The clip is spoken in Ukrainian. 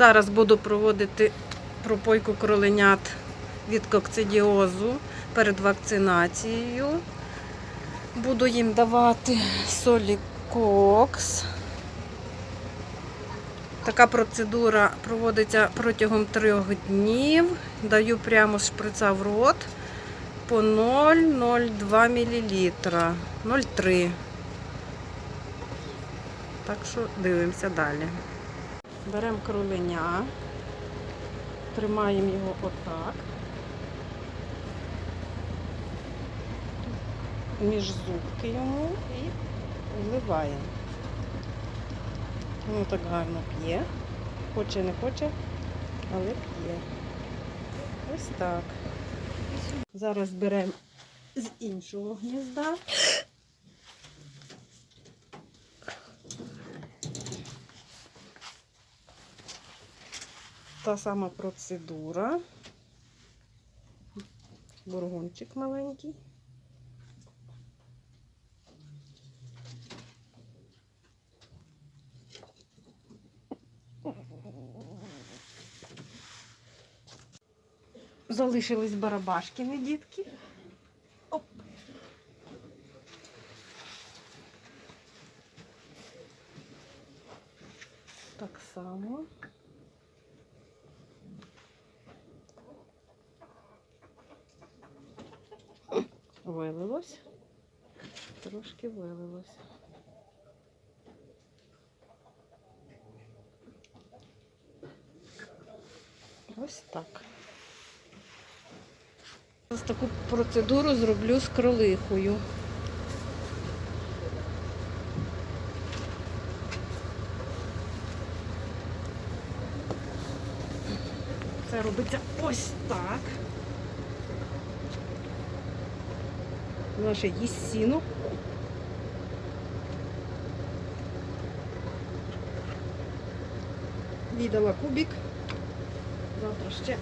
Зараз буду проводити пропойку кроленят від кокцидіозу перед вакцинацією. Буду їм давати солікокс. Така процедура проводиться протягом трьох днів. Даю прямо з шприца в рот по 0,02 мл. 0,3. Так що дивимося далі. Беремо кроленя, тримаємо його отак. Між зубки йому і вливаємо. Воно так гарно п'є. Хоче, не хоче, але п'є. Ось так. Зараз беремо з іншого гнізда. Та сама процедура. Бургончик маленький. Залишились барабашкини дітки. Оп. Так само. Вилилось. Трошки вилилось. Ось так. Ось таку процедуру зроблю з кролихою. Це робиться ось так. Наше їсть сіно. Віддала кубик. Завтра ще